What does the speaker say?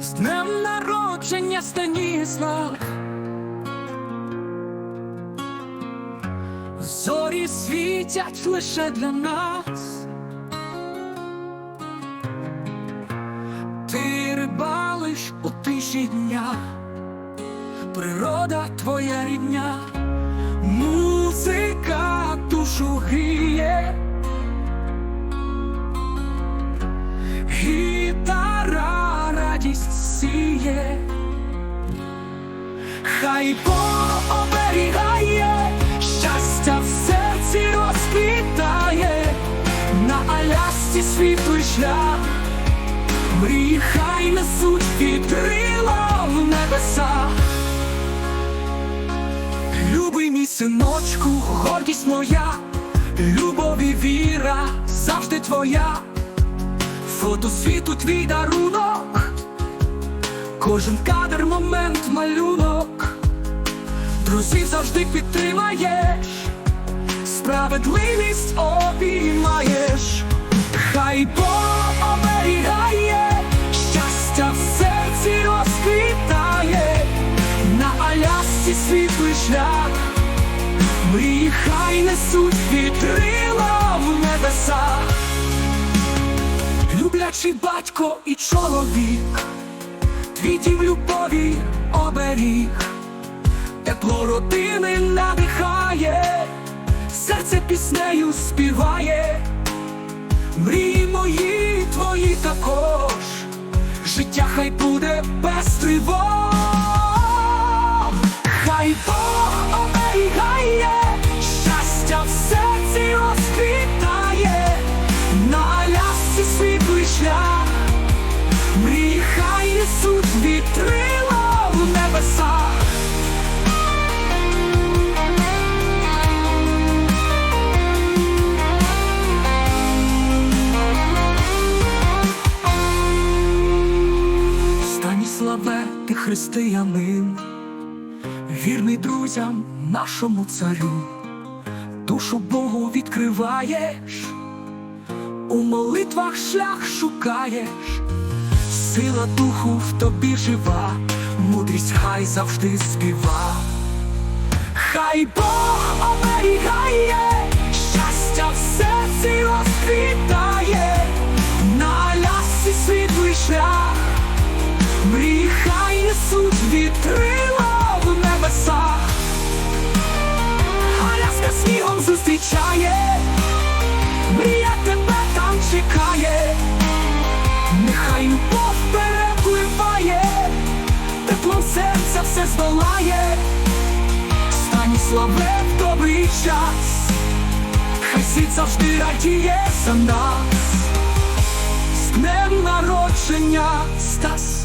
З днем народження Станіслав. Зорі світять лише для нас. Ти рибалиш у тиші дня. Природа твоя рідня, музика душу гріє, сіє, хай Бог оберігає, щастя в серці розквітає, на Алясці світлий шлях, мрії хай несуть вітрила в небесах. Любий мій синочку, гордість моя, любов і віра завжди твоя, фото світу твій дарунок, кожен кадр, момент, малюнок, друзів завжди підтримаєш, справедливість обіймаєш, хай Бог оберігає, щастя в серці розквітає. На Алясці світлий шлях, мрії хай несуть вітрила в небесах, люблячий батько і чоловік, дім любові оберіг, тепло родини надихає, серце піснею співає, мрії мої, твої також, життя хай буде без тривог. Станіславе, ти християнин, вірний друзям, нашому царю, душу Богу відкриваєш, у молитвах шлях шукаєш, сила духу в тобі жива, мудрість хай завжди співа. Хай Бог оберігає, щастя в Мрії хай несуть вітрила в небесах, Аляска снігом зустрічає, мрія тебе там чекає, нехай любов перепливає, теплом серця все здолає, Станіславе в добрий час, хай світ завжди радіє за нас, з днем народження Стас.